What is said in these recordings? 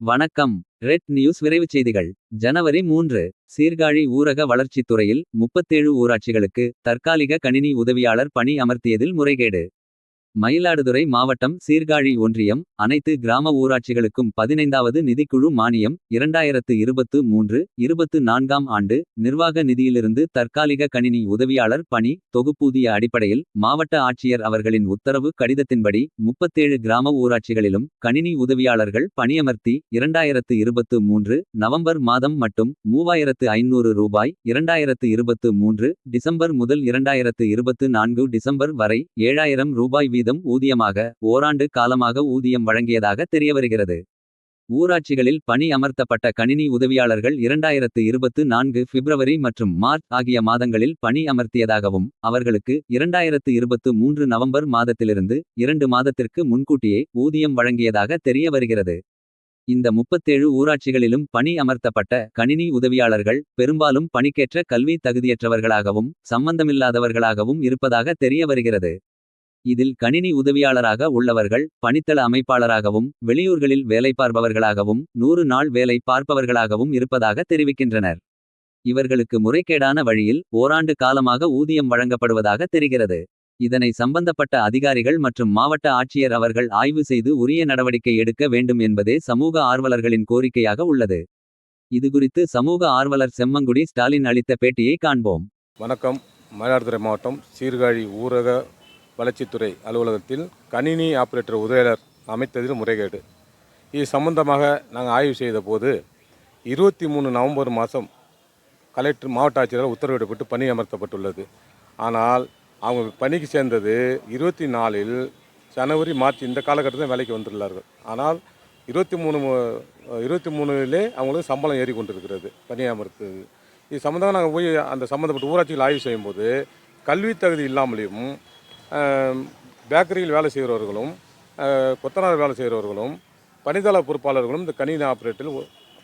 வணக்கம். Red news விரைவுச் செய்திகள். ஜனவரி மூன்று சீர்காழி ஊரக வளர்ச்சித் துறையில் முப்பத்தேழு ஊராட்சிகளுக்கு தற்காலிக கணினி உதவியாளர் பணி அமர்த்தியதில் முறைகேடு. மயிலாடுதுறை மாவட்டம் சீர்காழி ஒன்றியம் அனைத்து கிராம ஊராட்சிகளுக்கும் பதினைந்தாவது நிதிக்குழு மானியம் இரண்டாயிரத்து இருபத்து மூன்று இருபத்து நான்காம் ஆண்டு நிர்வாக நிதியிலிருந்து தற்காலிக கணினி உதவியாளர் பணி தொகுப்பூதிய அடிப்படையில் மாவட்ட ஆட்சியர் அவர்களின் உத்தரவு கடிதத்தின்படி முப்பத்தேழு கிராம ஊராட்சிகளிலும் கணினி உதவியாளர்கள் பணியமர்த்தி இரண்டாயிரத்து இருபத்து மூன்று நவம்பர் மாதம் மட்டும் மூவாயிரத்து ஐநூறு ரூபாய் இரண்டாயிரத்து இருபத்து மூன்று டிசம்பர் முதல் இரண்டாயிரத்து இருபத்து நான்கு டிசம்பர் வரை ஏழாயிரம் ரூபாய் வீதம் ஊதியமாக ஓராண்டு காலமாக ஊதியம் வழங்கியதாக தெரியவருகிறது. ஊராட்சிகளில் பணி அமர்த்தப்பட்ட கணினி உதவியாளர்கள் இரண்டாயிரத்து இருபத்து நான்கு பிப்ரவரி மற்றும் மார்ச் ஆகிய மாதங்களில் பணி அமர்த்தியதாகவும் அவர்களுக்கு இரண்டாயிரத்து இருபத்து மூன்று நவம்பர் மாதத்திலிருந்து இரண்டு மாதத்திற்கு முன்கூட்டியே ஊதியம் வழங்கியதாக தெரிய வருகிறது இந்த முப்பத்தேழு ஊராட்சிகளிலும் பணி அமர்த்தப்பட்ட கணினி உதவியாளர்கள் பெரும்பாலும் பணிக்கேற்ற கல்வி தகுதியற்றவர்களாகவும் சம்பந்தமில்லாதவர்களாகவும் இருப்பதாக தெரிய வருகிறது இதில் கணினி உதவியாளராக உள்ளவர்கள் பணித்தள அமைப்பாளராகவும் வெளியூர்களில் வேலை பார்ப்பவர்களாகவும் நூறு நாள் வேலை பார்ப்பவர்களாகவும் இருப்பதாக தெரிவிக்கின்றனர். இவர்களுக்கு முறைகேடான வழியில் ஓராண்டு காலமாக ஊதியம் வழங்கப்படுவதாக தெரிகிறது. இதனை சம்பந்தப்பட்ட அதிகாரிகள் மற்றும் மாவட்ட ஆட்சியர் அவர்கள் ஆய்வு செய்து உரிய நடவடிக்கை எடுக்க வேண்டும் என்பதே சமூக ஆர்வலர்களின் கோரிக்கையாக உள்ளது. இதுகுறித்து சமூக ஆர்வலர் செம்மங்குடி ஸ்டாலின் அளித்த பேட்டியை காண்போம். வணக்கம். மயிலாடுதுறை மாவட்டம் சீர்காழி ஊரக வளர்ச்சித்துறை அலுவலகத்தில் கணினி ஆபரேட்டர் உதவியாளர் அமைத்ததில் முறைகேடு. இது சம்பந்தமாக நாங்கள் ஆய்வு செய்தபோது இருபத்தி மூணு நவம்பர் மாதம் கலெக்டர் மாவட்ட ஆட்சியரால் உத்தரவிடப்பட்டு பணி அமர்த்தப்பட்டுள்ளது. ஆனால் அவங்க பணிக்கு சேர்ந்தது இருபத்தி நாலில் ஜனவரி மார்ச் இந்த காலகட்டத்தில் வேலைக்கு வந்துள்ளார்கள். ஆனால் இருபத்தி மூணு இருபத்தி மூணுலே அவங்களுக்கு சம்பளம் ஏறி கொண்டிருக்கிறது பணி அமர்த்தது. இது சம்மந்தமாக நாங்கள் போய் அந்த சம்மந்தப்பட்ட ஊராட்சிகள் ஆய்வு செய்யும்போது கல்வி தகுதி இல்லாமலேயும் பேக்கரியில் வேலை செய்கிறவர்களும் கொத்தனார் வேலை செய்கிறவர்களும் பணிதள பொறுப்பாளர்களும் இந்த கணினி ஆப்ரேட்டில்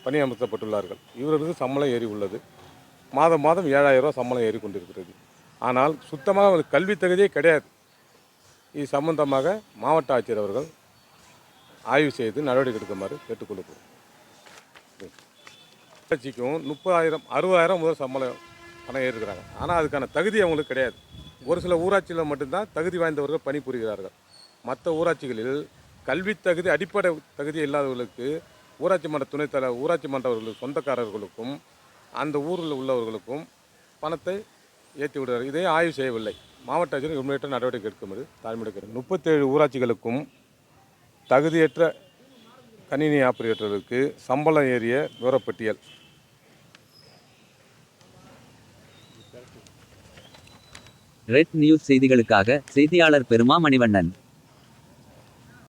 பணியமர்த்தப்பட்டுள்ளார்கள். இவர்களுக்கு சம்பளம் ஏறி உள்ளது. மாதம் மாதம் ஏழாயிரம் ரூபா சம்பளம் ஏறி கொண்டிருக்கிறது. ஆனால் சுத்தமாக கல்வி தகுதியே கிடையாது. இது சம்பந்தமாக மாவட்ட ஆட்சியர் அவர்கள் ஆய்வு செய்து நடவடிக்கை எடுக்குமாறு கேட்டுக்கொள்கிறோம். முப்பதாயிரம் அறுபதாயிரம் முதல் சம்பளம் பணம் ஏறிருக்கிறாங்க ஆனால் அதுக்கான தகுதி அவங்களுக்கு கிடையாது. ஒரு சில ஊராட்சியில் மட்டும்தான் தகுதி வாய்ந்தவர்கள் பணிபுரிகிறார்கள். மற்ற ஊராட்சிகளில் கல்வி தகுதி அடிப்படை தகுதி இல்லாதவர்களுக்கு ஊராட்சி மன்ற துணைத் ஊராட்சி மன்றவர்களுக்கு சொந்தக்காரர்களுக்கும் அந்த ஊரில் உள்ளவர்களுக்கும் பணத்தை ஏற்றி விடுகிறார். இதை ஆய்வு செய்யவில்லை. மாவட்ட ஆட்சியர் முன்னேற்ற நடவடிக்கை எடுக்கும்போது தாழ்மையிடுகிறது முப்பத்தேழு ஊராட்சிகளுக்கும் தகுதியற்ற கணினி ஆப்பரேட்டர்களுக்கு சம்பளம் ஏறிய விவரப்பட்டியல். ரெட் நியூஸ் செய்திகளுக்காக செய்தியாளர் பெருமா மணிவண்ணன்.